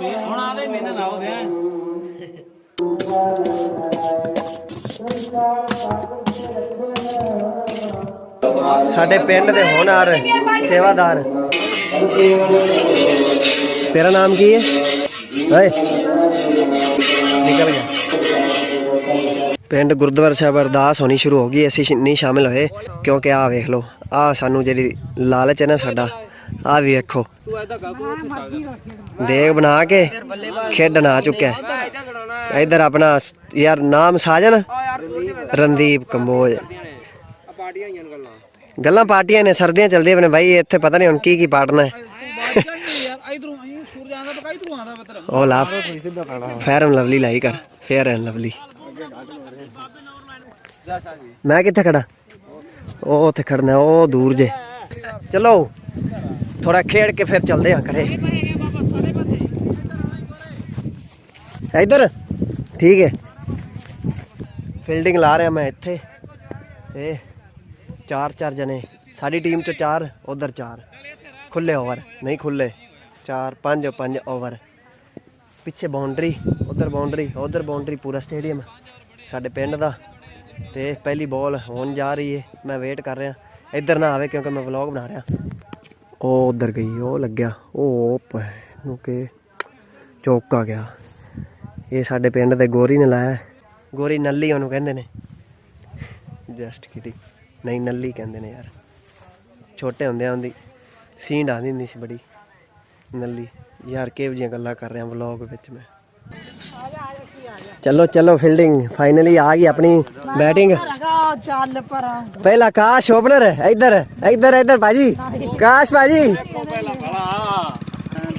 ਹੁਣ ਆਦੇ ਮੈਨੂੰ ਨਾ ਉਹਦੇ ਸਾਡੇ ਪਿੰਡ ਦੇ ਹੋਣਹਾਰ ਸੇਵਾਦਾਰ। ਤੇਰਾ ਨਾਮ ਕੀ ਹੈ? ਓਏ, ਨਿਕਲ ਗਿਆ। ਪਿੰਡ ਗੁਰਦੁਆਰਾ ਸਾਹਿਬ ਅਰਦਾਸ ਹੋਣੀ ਸ਼ੁਰੂ ਹੋ ਗਈ, ਅਸੀਂ ਸ਼- ਨਹੀਂ ਸ਼ਾਮਿਲ ਹੋਏ, ਕਿਉਂਕਿ ਆਹ ਵੇਖ ਲਓ, ਆਹ ਸਾਨੂੰ ਜਿਹੜੀ ਲਾਲਚ ਹੈ ਨਾ ਸਾਡਾ ਵੀ ਵੇਖੋ। ਦੇਗ ਬਣਾ ਕੇ ਖੇਡਣ ਆ ਚੁੱਕਿਆ। ਇੱਧਰ ਆਪਣਾ ਯਾਰ ਨਾਮ ਸਾਜਨ ਰਣਦੀਪ ਕੰਬੋਜ। ਆ ਗੱਲਾਂ। ਪਾਰਟੀਆਂ ਨੇ ਸਰਦੀਆਂ ਚੱਲਦੀਆਂ ਨੇ ਬਾਈ ਇੱਥੇ ਪਤਾ ਨਹੀਂ ਹੁਣ ਕੀ ਕੀ ਪਾੜਨਾ ਹੈ। ਉਹ ਲਾ ਫੇਅਰ ਐਂਡ ਲਵਲੀ ਲਾਈ ਕਰ ਫੇਅਰ ਐਂਡ ਲਵਲੀ। ਮੈਂ ਕਿੱਥੇ ਖੜਾ? ਉਹ ਉੱਥੇ ਖੜਨਾ ਉਹ ਦੂਰ ਜੇ। ਚਲੋ। ਥੋੜਾ ਖੇਡ ਕੇ ਫਿਰ ਚੱਲਦੇ ਆ ਘਰੇ। ਇੱਧਰ? ਠੀਕ ਹੈ। ਫੀਲਡਿੰਗ ਲਾ ਰਿਹਾ ਮੈਂ ਇੱਥੇ। ਇਹ ਚਾਰ ਚਾਰ ਜਣੇ। ਸਾਡੀ ਟੀਮ 'ਚੋਂ ਚਾਰ, ਉਧਰ ਚਾਰ। ਖੁੱਲੇ ਓਵਰ ਨਹੀਂ ਖੁੱਲੇ ਚਾਰ, ਪੰਜ ਪੰਜ ਓਵਰ ਪਿੱਛੇ ਬਾਉਂਡਰੀ ਉਧਰ ਬਾਉਂਡਰੀ ਉਧਰ ਬਾਉਂਡਰੀ ਪੂਰਾ ਸਟੇਡੀਅਮ ਸਾਡੇ ਪਿੰਡ ਦਾ। ਤੇ ਪਹਿਲੀ ਬਾਲ ਹੋਣ ਜਾ ਰਹੀ ਹੈ। ਮੈਂ ਵੇਟ ਕਰ ਰਿਹਾ। ਇੱਧਰ ਨਾ ਆਵੇ ਕਿਉਂਕਿ ਮੈਂ ਵਲੌਗ ਬਣਾ ਰਿਹਾ। ਉਹ ਉਧਰ ਗਈ, ਉਹ ਲੱਗਿਆ, ਉਹ ਨੂੰ ਕਿ ਚੌਕਾ ਗਿਆ। ਇਹ ਸਾਡੇ ਪਿੰਡ ਦੇ ਗੋਰੀ ਨੇ ਲਾਇਆ। ਹੈ। ਗੋਰੀ ਨੱਲੀ ਉਹਨੂੰ ਕਹਿੰਦੇ ਨੇ। ਜਸਟ ਕਿਡਿੰਗ ਨਹੀਂ, ਨੱਲੀ ਕਹਿੰਦੇ ਨੇ ਯਾਰ। ਛੋਟੇ ਹੁੰਦੇ ਆ ਉਹਦੀ। ਸੀਂਡ ਆਉਂਦੀ ਹੁੰਦੀ ਸੀ ਬੜੀ। ਨੱਲੀ। ਯਾਰ, ਕਿਹੋ ਜਿਹੀਆਂ ਗੱਲਾਂ ਕਰ ਰਿਹਾ ਵਲੌਗ ਵਿੱਚ ਮੈਂ। ਚਲੋ ਚਲੋ ਫੀਲਡਿੰਗ ਫਾਈਨਲੀ ਆ ਗਈ ਆਪਣੀ ਬੈਟਿੰਗ ਚੱਲ ਪਰਾਂ। ਪਹਿਲਾ ਕਾਸ਼ ਓਪਨਰ ਇੱਧਰ ਇੱਧਰ ਇੱਧਰ ਭਾਜੀ। ਕਾਸ਼ ਭਾਜੀ।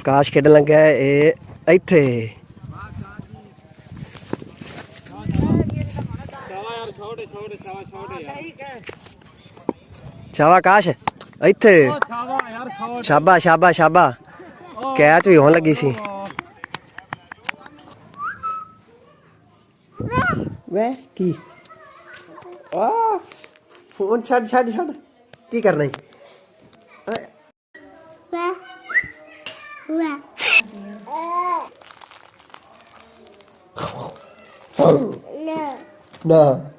ਕਾਸ਼ ਖੇਡਣ ਲੱਗਾ ਹੈ ਇਹ ਇੱਥੇ। ਸ਼ਾਬਾ ਕਾਸ਼ ਇੱਥੇ। ਛਾਵਾ ਯਾਰ ਛਾਵਾ ਸ਼ਾਬਾ ਸ਼ਾਬਾ ਸ਼ਾਬਾ ਕੈਚ ਵੀ ਹੋਣ ਲੱਗੀ ਸੀ। ਵੇ ਕੀ? ਆ ਫੋਨ ਛੱਡ ਛੱਡ ਛੱਡ ਕੀ ਕਰਨਾ ਹੈ Where? Where? No. ਨਾ